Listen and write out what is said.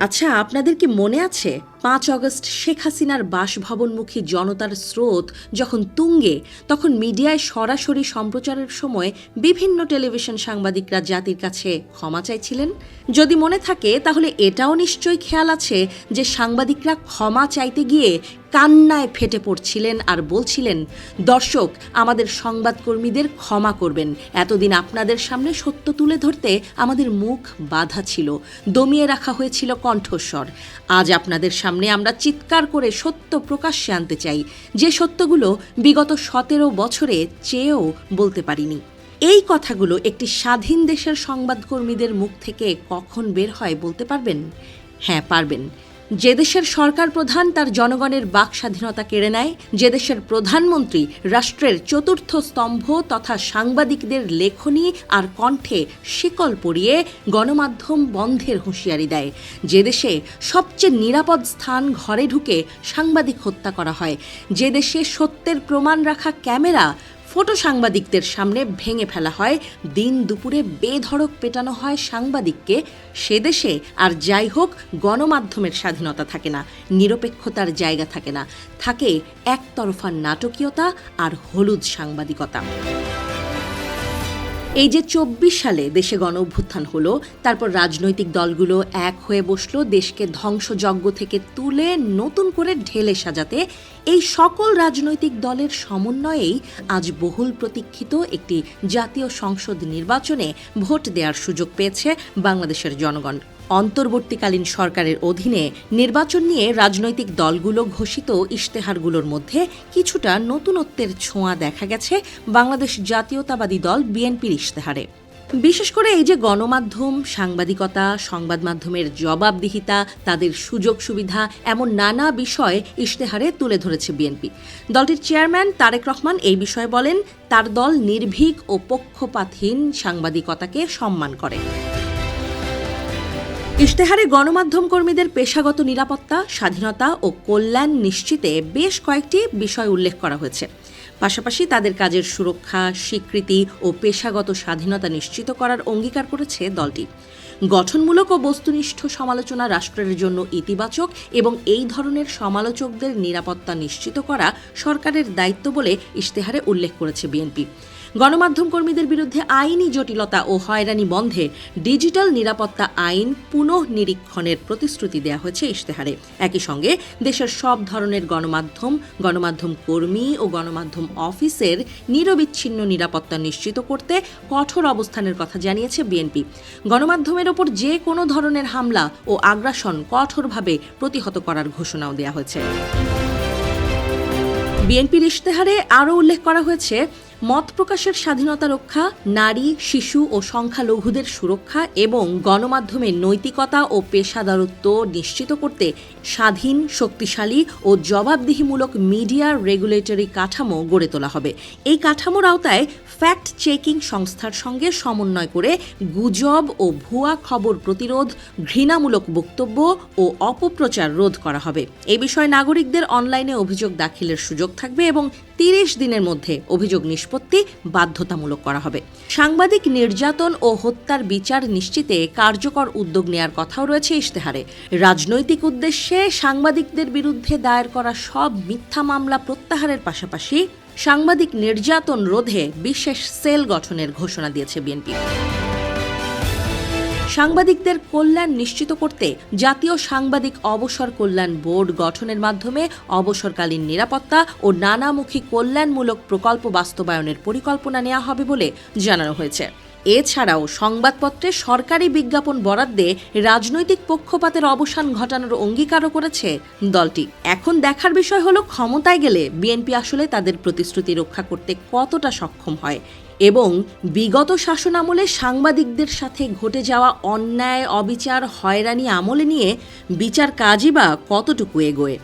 আচ্ছা আপনাদের কি মনে আছে? পাঁচ অগস্ট শেখ হাসিনার বাসভবনমুখী জনতার স্রোত যখন তুঙ্গে, তখন মিডিয়ায় সরাসরি সম্প্রচারের সময় বিভিন্ন টেলিভিশন সাংবাদিকরা জাতির কাছে ক্ষমা চাইছিলেন। যদি মনে থাকে, তাহলে এটাও নিশ্চয়ই খেয়াল আছে যে সাংবাদিকরা ক্ষমা চাইতে গিয়ে কান্নায় ফেটে পড়ছিলেন আর বলছিলেন, দর্শক, আমাদের সংবাদকর্মীদের ক্ষমা করবেন। এতদিন আপনাদের সামনে সত্য তুলে ধরতে আমাদের মুখ বাধা ছিল। দমিয়ে রাখা হয়েছিল কণ্ঠস্বর। আজ আপনাদের সামনে আমরা চিৎকার করে সত্য প্রকাশ্যে আনতে চাই। যে সত্যগুলো বিগত সতেরো বছরে চেয়েও বলতে পারিনি। এই কথাগুলো একটি স্বাধীন দেশের সংবাদকর্মীদের মুখ থেকে কখন বের হয় বলতে পারবেন? হ্যাঁ পারবেন। যে দেশের সরকার প্রধান, তার জনগণের বাক স্বাধীনতা কেড়ে নেয়। যে দেশের প্রধানমন্ত্রী, রাষ্ট্রের চতুর্থ স্তম্ভ তথা সাংবাদিকদের লেখনী আর কণ্ঠে শিকল পরিয়ে গণমাধ্যম বন্ধের হুঁশিয়ারি দেয়। যে দেশে সবচেয়ে নিরাপদ স্থান ঘরে ঢুকে সাংবাদিক হত্যা করা হয়। যে দেশে সত্যের প্রমাণ রাখা ক্যামেরা ফটো সাংবাদিকদের সামনে ভেঙে ফেলা হয়। দিন দুপুরে বেধড়ক পেটানো হয় সাংবাদিককে। সে দেশে আর যাই হোক, গণমাধ্যমের স্বাধীনতা থাকে না, নিরপেক্ষতার জায়গা থাকে না। থাকে একতরফা নাটকীয়তা আর হলুদ সাংবাদিকতা। এই যে চব্বিশ সালে দেশে গণ অভ্যুত্থান হলো, তারপর রাজনৈতিক দলগুলো এক হয়ে বসল দেশকে ধ্বংসযজ্ঞ থেকে তুলে নতুন করে ঢেলে সাজাতে। এই সকল রাজনৈতিক দলের সমন্বয়েই আজ বহুল প্রতীক্ষিত একটি জাতীয় সংসদ নির্বাচনে ভোট দেওয়ার সুযোগ পেয়েছে বাংলাদেশের জনগণ। অন্তর্বর্তীকালীন সরকারের অধীনে নির্বাচন নিয়ে রাজনৈতিক দলগুলো ঘোষিত ইশতেহারগুলোর মধ্যে কিছুটা নতুনত্বের ছোঁয়া দেখা গেছে বাংলাদেশ জাতীয়তাবাদী দল বিএনপির ইশতেহারে। বিশেষ করে এই যে গণমাধ্যম, সাংবাদিকতা, সংবাদ মাধ্যমের জবাবদিহিতা, তাদের সুযোগ সুবিধা, এমন নানা বিষয় ইশতেহারে তুলে ধরেছে বিএনপি। দলটির চেয়ারম্যান তারেক রহমান এই বিষয়ে বলেন, তার দল নির্ভীক ও পক্ষপাতহীন সাংবাদিকতাকে সম্মান করে। ইশতেহারে গণমাধ্যম কর্মীদের পেশাগত নিরাপত্তা, স্বাধীনতা ও কল্যাণ নিশ্চিতে বেশ কয়েকটি বিষয় উল্লেখ করা হয়েছে। পাশাপাশি তাদের কাজের সুরক্ষা, স্বীকৃতি ও পেশাগত স্বাধীনতা নিশ্চিত করার অঙ্গীকার করেছে দলটি। গঠনমূলক ও বস্তুনিষ্ঠ সমালোচনা রাষ্ট্রের জন্য ইতিবাচক এবং এই ধরনের সমালোচকদের নিরাপত্তা নিশ্চিত করা সরকারের দায়িত্ব বলে ইশতেহারে উল্লেখ করেছে বিএনপি। গণমাধ্যম কর্মীদের বিরুদ্ধে আইনি জটিলতা ও হয়রানি বন্ধে ডিজিটাল নিরাপত্তা আইন পুনঃ নিরীক্ষণের প্রতিশ্রুতি দেওয়া হয়েছে ইশতেহারে। একই সঙ্গে দেশের সব ধরনের গণমাধ্যম গণমাধ্যম কর্মী ও গণমাধ্যম অফিসের নিরবিচ্ছিন্ন নিরাপত্তা নিশ্চিত করতে কঠোর অবস্থানের কথা জানিয়েছে বিএনপি। গণমাধ্যমের ওপর যে কোনো ধরনের হামলা ও আগ্রাসন কঠোরভাবে প্রতিহত করার ঘোষণাও দেওয়া হয়েছে। বিএনপির ইশতেহারে আরও উল্লেখ করা হয়েছে মত প্রকাশের স্বাধীনতা রক্ষা, নারী, শিশু ও সংখ্যালঘুদের সুরক্ষা এবং গণমাধ্যমের নৈতিকতা ও পেশাদারত্ব নিশ্চিত করতে স্বাধীন, শক্তিশালী ও জবাবদিহিমূলক মিডিয়া রেগুলেটরি কাঠামো গড়ে তোলা হবে। এই কাঠামোর আওতায় ফ্যাক্ট চেকিং সংস্থার সঙ্গে সমন্বয় করে গুজব ও ভুয়া খবর প্রতিরোধ, ঘৃণামূলক বক্তব্য ও অপপ্রচার রোধ করা হবে। এ বিষয়ে নাগরিকদের অনলাইনে অভিযোগ দাখিলের সুযোগ থাকবে এবং তিরিশ দিনের মধ্যে অভিযোগ নিষ্পত্তি বাধ্যতামূলক করা হবে। সাংবাদিক নির্যাতন ও হত্যার বিচার নিশ্চিতে কার্যকর উদ্যোগ নেয়ার কথাও রয়েছে ইশতেহারে। রাজনৈতিক উদ্দেশ্যে সাংবাদিকদের বিরুদ্ধে দায়ের করা সব মিথ্যা মামলা প্রত্যাহারের পাশাপাশি সাংবাদিক নির্যাতন রোধে বিশেষ সেল গঠনের ঘোষণা দিয়েছে বিএনপি। সাংবাদিকদের কল্যাণ নিশ্চিত করতে জাতীয় সাংবাদিক অবসর কল্যাণ বোর্ড গঠনের মাধ্যমে অবসরকালীন নিরাপত্তা ও নানামুখী কল্যাণমূলক প্রকল্প বাস্তবায়নের পরিকল্পনা নেওয়া হবে বলে জানানো হয়েছে। এছাড়াও সংবাদপত্রে সরকারি বিজ্ঞাপন বরাদ্দে রাজনৈতিক পক্ষপাতের অবসান ঘটানোর অঙ্গীকারও করেছে দলটি। এখন দেখার বিষয় হলো, ক্ষমতায় গেলে বিএনপি আসলে তাদের প্রতিশ্রুতি রক্ষা করতে কতটা সক্ষম হয় এবং বিগত শাসনামলে সাংবাদিকদের সাথে ঘটে যাওয়া অন্যায়, অবিচার, হয়রানি আমলে নিয়ে বিচার কাজই বা কতটুকু এগোয়?